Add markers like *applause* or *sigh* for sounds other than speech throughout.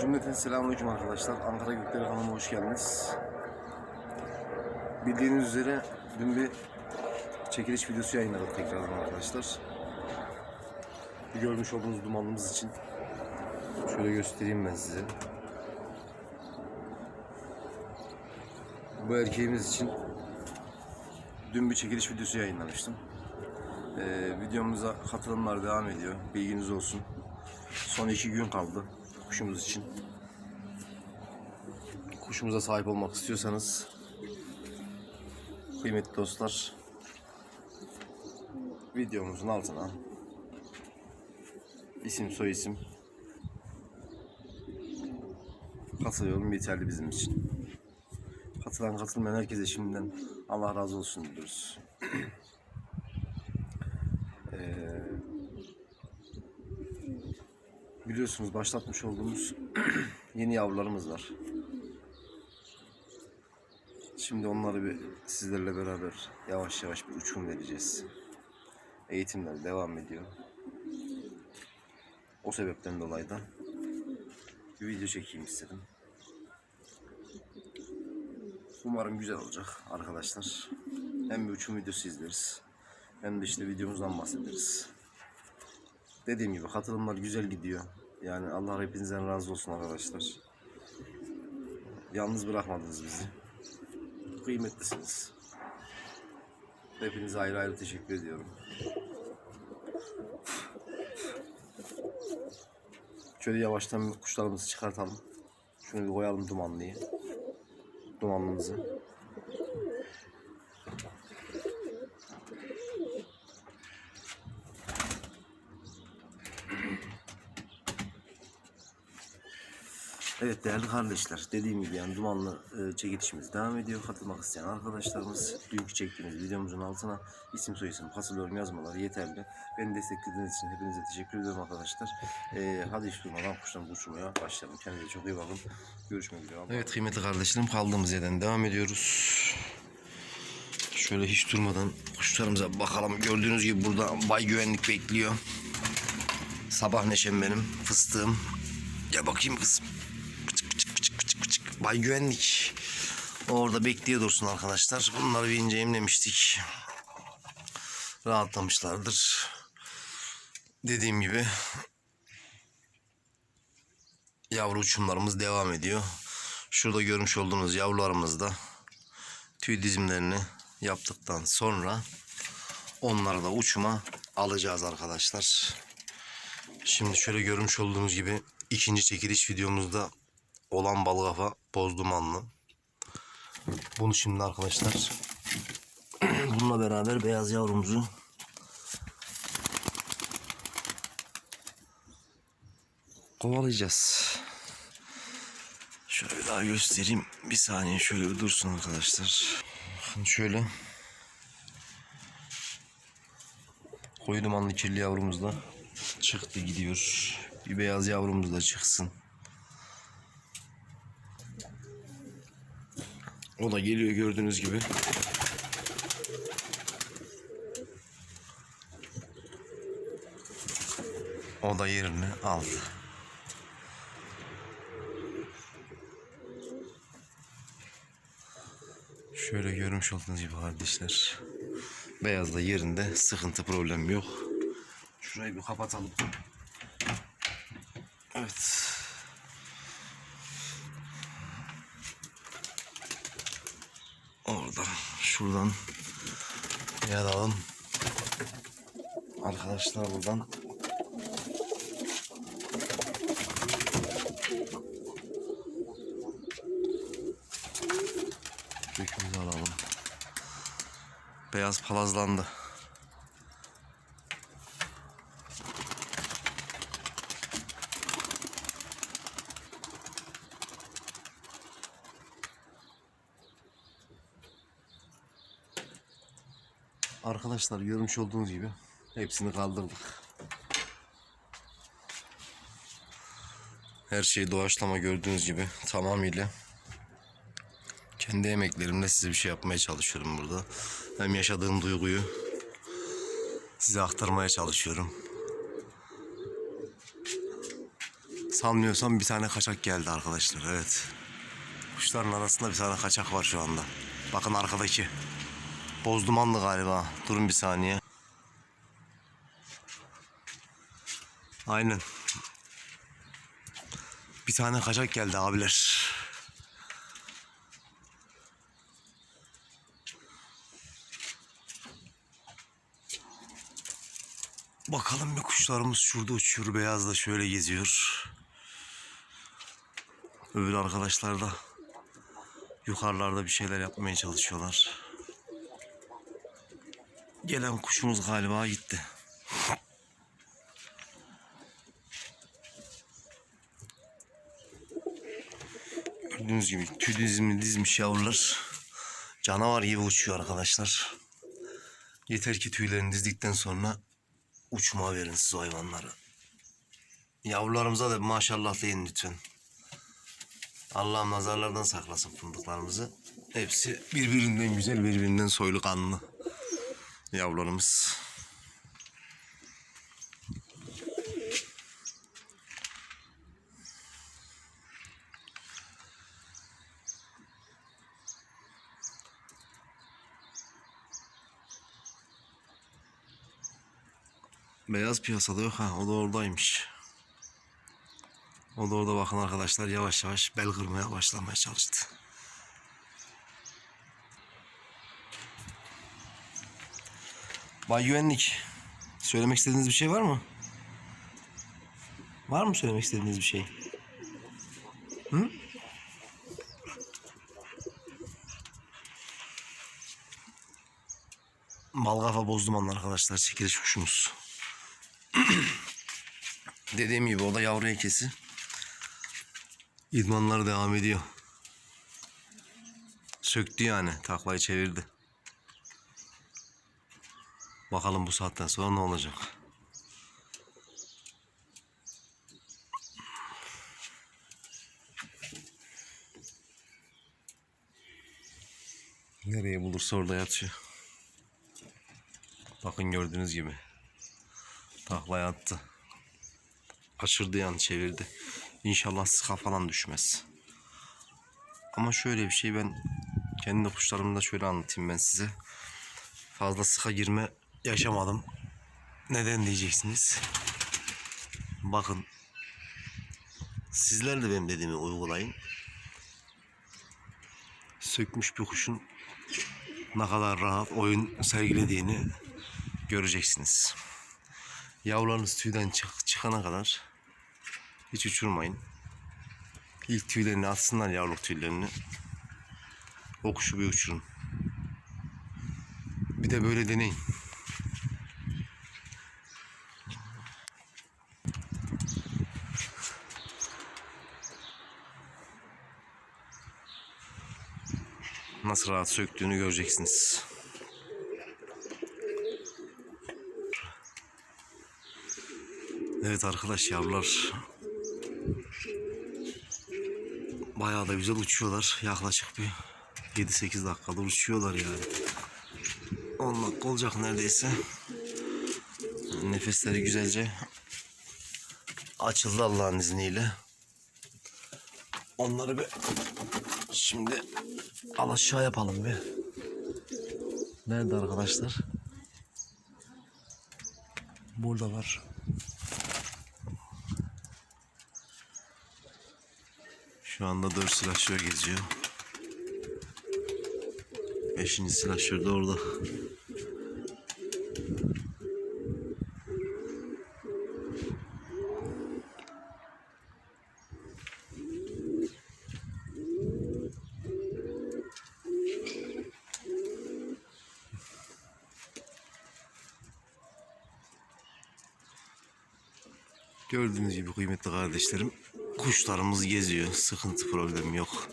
Cümleten selamünaleyküm arkadaşlar. Ankara Gökleri kanalıma hoş geldiniz. Bildiğiniz üzere dün bir çekiliş videosu yayınladık tekrardan arkadaşlar. Bu görmüş olduğunuz dumanımız için şöyle göstereyim ben size. Bu erkeğimiz için dün bir çekiliş videosu yayınlamıştım. Ee, videomuza katılımlar devam ediyor. Bilginiz olsun. Son iki gün kaldı kuşumuz için. Kuşumuza sahip olmak istiyorsanız kıymetli dostlar videomuzun altına isim soy isim katılıyorum yeterli bizim için. Katılan katılmayan herkese şimdiden Allah razı olsun diyoruz. Biliyorsunuz başlatmış olduğumuz *clears throat* yeni yavrularımız var. Şimdi onları bir sizlerle beraber yavaş yavaş bir uçum vereceğiz. Eğitimler devam ediyor. O sebepten dolayı da bir video çekeyim istedim. Umarım güzel olacak arkadaşlar. Hem bir uçum videosu izleriz. Hem de işte videomuzdan bahsederiz. Dediğim gibi katılımlar güzel gidiyor. Yani Allah hepinizden razı olsun arkadaşlar. Yalnız bırakmadınız bizi. Kıymetlisiniz. Hepinize ayrı ayrı teşekkür ediyorum. Şöyle yavaştan kuşlarımızı çıkartalım. Şunu bir koyalım dumanlıyı. Dumanlımızı. Evet değerli kardeşler dediğim gibi yani dumanlı e, çekilişimiz devam ediyor. Katılmak isteyen arkadaşlarımız dünkü çektiğimiz videomuzun altına isim soyisim katılıyorum yazmaları yeterli. Beni desteklediğiniz için hepinize teşekkür ediyorum arkadaşlar. E, hadi hiç durmadan kuşlarımızı uçurmaya başlayalım. Kendinize çok iyi bakın. Görüşmek üzere. Evet kıymetli kardeşlerim kaldığımız yerden devam ediyoruz. Şöyle hiç durmadan kuşlarımıza bakalım. Gördüğünüz gibi burada bay güvenlik bekliyor. Sabah neşem benim fıstığım. Gel bakayım kızım. Bay güvenlik. Orada bekliyor dursun arkadaşlar. Bunları bir incelemlemiştik. Rahatlamışlardır. Dediğim gibi yavru uçumlarımız devam ediyor. Şurada görmüş olduğunuz yavrularımız da tüy dizimlerini yaptıktan sonra onları da uçuma alacağız arkadaşlar. Şimdi şöyle görmüş olduğunuz gibi ikinci çekiliş videomuzda olan bal kafa boz dumanlı. Bunu şimdi arkadaşlar *clears throat* bununla beraber beyaz yavrumuzu kovalayacağız. Şöyle daha göstereyim. Bir saniye şöyle bir dursun arkadaşlar. Bakın şöyle. Koyu dumanlı kirli yavrumuz da çıktı gidiyor. Bir beyaz yavrumuz da çıksın. O da geliyor gördüğünüz gibi. O da yerini aldı. Şöyle görmüş olduğunuz gibi kardeşler. Beyaz da yerinde sıkıntı problem yok. Şurayı bir kapatalım. Evet. Orada şuradan yaralım. Arkadaşlar buradan Kökümüzü alalım. Beyaz palazlandı. Arkadaşlar görmüş olduğunuz gibi hepsini kaldırdık. Her şey doğaçlama gördüğünüz gibi tamamıyla kendi emeklerimle size bir şey yapmaya çalışıyorum burada. Hem yaşadığım duyguyu size aktarmaya çalışıyorum. Sanmıyorsam bir tane kaçak geldi arkadaşlar. Evet. Kuşların arasında bir tane kaçak var şu anda. Bakın arkadaki. Boz dumanlı galiba. Durun bir saniye. Aynen. Bir tane kaçak geldi abiler. Bakalım bir kuşlarımız şurada uçuyor. Beyaz da şöyle geziyor. Öbür arkadaşlar da yukarılarda bir şeyler yapmaya çalışıyorlar. Gelen kuşumuz galiba gitti. Gördüğünüz gibi tüy dizimi dizmiş yavrular. Canavar gibi uçuyor arkadaşlar. Yeter ki tüylerini dizdikten sonra uçma verin siz o hayvanları. Yavrularımıza da maşallah deyin lütfen. Allah'ım nazarlardan saklasın fındıklarımızı. Hepsi birbirinden güzel, birbirinden soylu kanlı yavrularımız. Beyaz piyasada yok ha, o da oradaymış. O da orada bakın arkadaşlar yavaş yavaş bel kırmaya başlamaya çalıştı. Bay Güvenlik, söylemek istediğiniz bir şey var mı? Var mı söylemek istediğiniz bir şey? Hı? Balgafa bozdumanlı arkadaşlar çekiliş kuşumuz. *clears throat* Dediğim gibi o da yavru ekesi. İdmanları devam ediyor. Söktü yani. Taklayı çevirdi. Bakalım bu saatten sonra ne olacak. Nereye bulursa orada yatıyor. Bakın gördüğünüz gibi. Taklaya attı. Aşırdı yani çevirdi. İnşallah sıka falan düşmez. Ama şöyle bir şey ben kendi kuşlarımda şöyle anlatayım ben size. Fazla sıka girme yaşamadım. Neden diyeceksiniz? Bakın. Sizler de benim dediğimi uygulayın. Sökmüş bir kuşun ne kadar rahat oyun sergilediğini göreceksiniz. Yavrularınız tüyden çık çıkana kadar hiç uçurmayın. İlk tüylerini atsınlar yavruluk tüylerini. O kuşu bir uçurun. Bir de böyle deneyin. Nasıl rahat söktüğünü göreceksiniz. Evet arkadaş yavrular bayağı da güzel uçuyorlar. Yaklaşık bir 7-8 dakikadır uçuyorlar yani. 10 dakika olacak neredeyse. Nefesleri güzelce açıldı Allah'ın izniyle. Onları bir şimdi al aşağı yapalım bir. Nerede arkadaşlar? Burada var. Şu anda dört silahşör geziyor. Beşinci silahşör de orada. Gördüğünüz gibi kıymetli kardeşlerim kuşlarımız geziyor. Sıkıntı problem yok.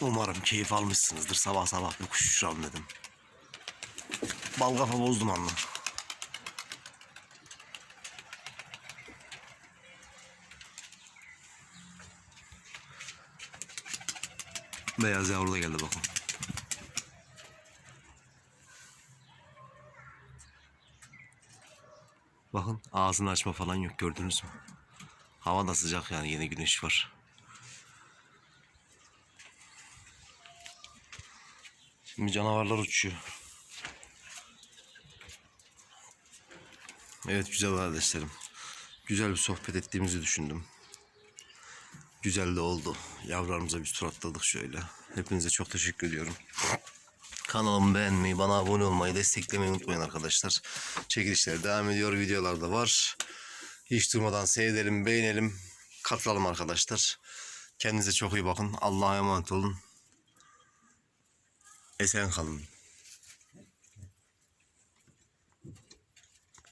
Umarım keyif almışsınızdır. Sabah sabah bir kuş uçuralım dedim. Bal kafa bozdum anla. Beyaz yavru da geldi bakın. Bakın ağzını açma falan yok gördünüz mü? Hava da sıcak yani yine güneş var. Şimdi canavarlar uçuyor. Evet güzel kardeşlerim. Güzel bir sohbet ettiğimizi düşündüm. Güzel de oldu. Yavrularımıza bir tur atladık şöyle. Hepinize çok teşekkür ediyorum. Kanalımı beğenmeyi, bana abone olmayı, desteklemeyi unutmayın arkadaşlar. Çekilişler devam ediyor, videolar da var. Hiç durmadan seyredelim, beğenelim, katılalım arkadaşlar. Kendinize çok iyi bakın. Allah'a emanet olun. Esen kalın.